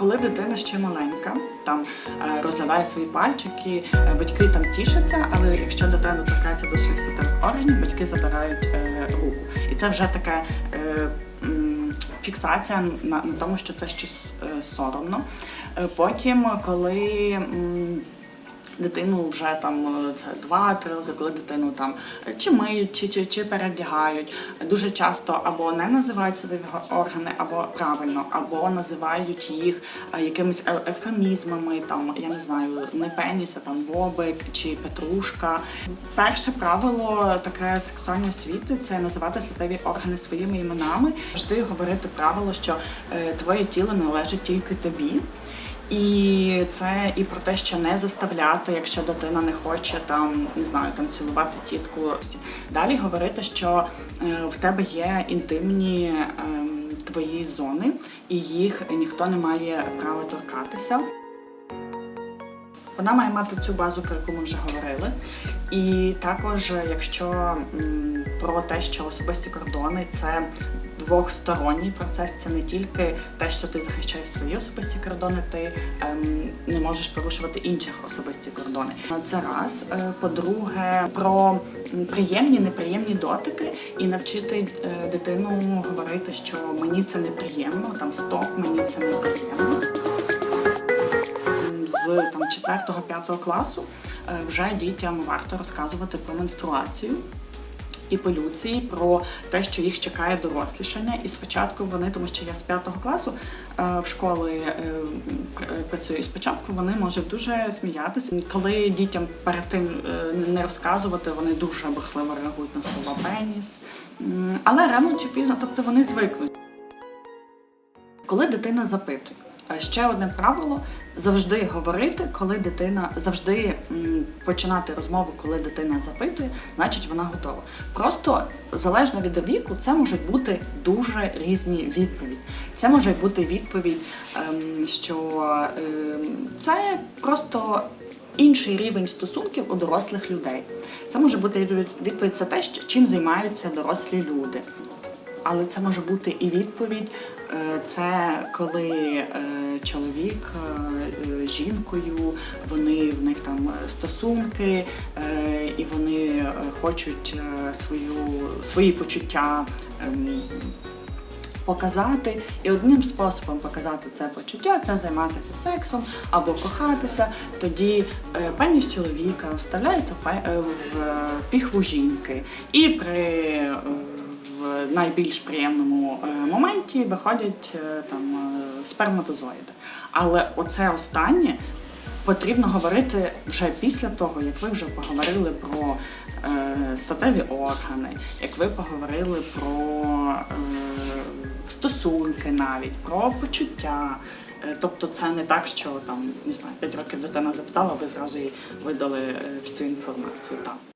Коли дитина ще маленька, там розливає розглядає свої пальчики, е, батьки там тішаться, але якщо дитина торкається до своїх статевих органів, батьки забирають е, руку. І це вже така е, фіксація на, тому, що це щось е, соромно. Е, Потім, коли дитину вже там е, це 2-3 роки, коли дитину там е, чи миють, чи, чи, чи перевдягають. Дуже часто або не називають свої органи, або правильно, або називають їх е, якимись е- ефемізмами, там я не знаю, не пеніс, а там бобик чи петрушка. Перше правило таке сексуальної освіти це називати статеві органи своїми іменами. Завжди говорити правило, що е, твоє тіло належить тільки тобі. І це і про те, що не заставляти, якщо дитина не хоче там, не знаю, там цілувати тітку. Далі говорити, що е, в тебе є інтимні ем, твої зони, і їх ніхто не має права торкатися. Вона має мати цю базу, про яку ми вже говорили. І також, якщо про те, що особисті кордони це двохсторонній процес, це не тільки те, що ти захищаєш свої особисті кордони, ти ем, не можеш порушувати інших особисті кордони. Це раз. Е, По-друге, про приємні, неприємні дотики і навчити е, дитину говорити, що мені це неприємно, там стоп, мені це неприємно з там 4-5 класу е, вже дітям варто розказувати про менструацію. І полюції про те, що їх чекає дорослішання, і спочатку вони, тому що я з п'ятого класу е, в школи е, працюю, і спочатку вони можуть дуже сміятися. Коли дітям перед тим не розказувати, вони дуже бахливо реагують на слово пеніс. Але рано чи пізно, тобто вони звикнуть. Коли дитина запитує, ще одне правило завжди говорити, коли дитина завжди починати розмову, коли дитина запитує, значить вона готова. Просто залежно від віку, це можуть бути дуже різні відповіді. Це може бути відповідь, ем, що ем, це просто. Інший рівень стосунків у дорослих людей. Це може бути відповідь це те, чим займаються дорослі люди. Але це може бути і відповідь. е, Це коли е, чоловік е, з жінкою, вони в них там стосунки, і вони хочуть свою, свої почуття. ем, Показати і одним способом показати це почуття це займатися сексом або кохатися. Тоді е, пеніс чоловіка вставляється в піхву жінки, і при в найбільш приємному е, моменті виходять е, там е, сперматозоїди. Але оце останнє потрібно говорити вже після того, як ви вже поговорили про статеві органи, як ви поговорили про стосунки навіть, про почуття. Тобто це не так, що там не знаю, 5 років дитина запитала, ви зразу їй видали всю інформацію. Так.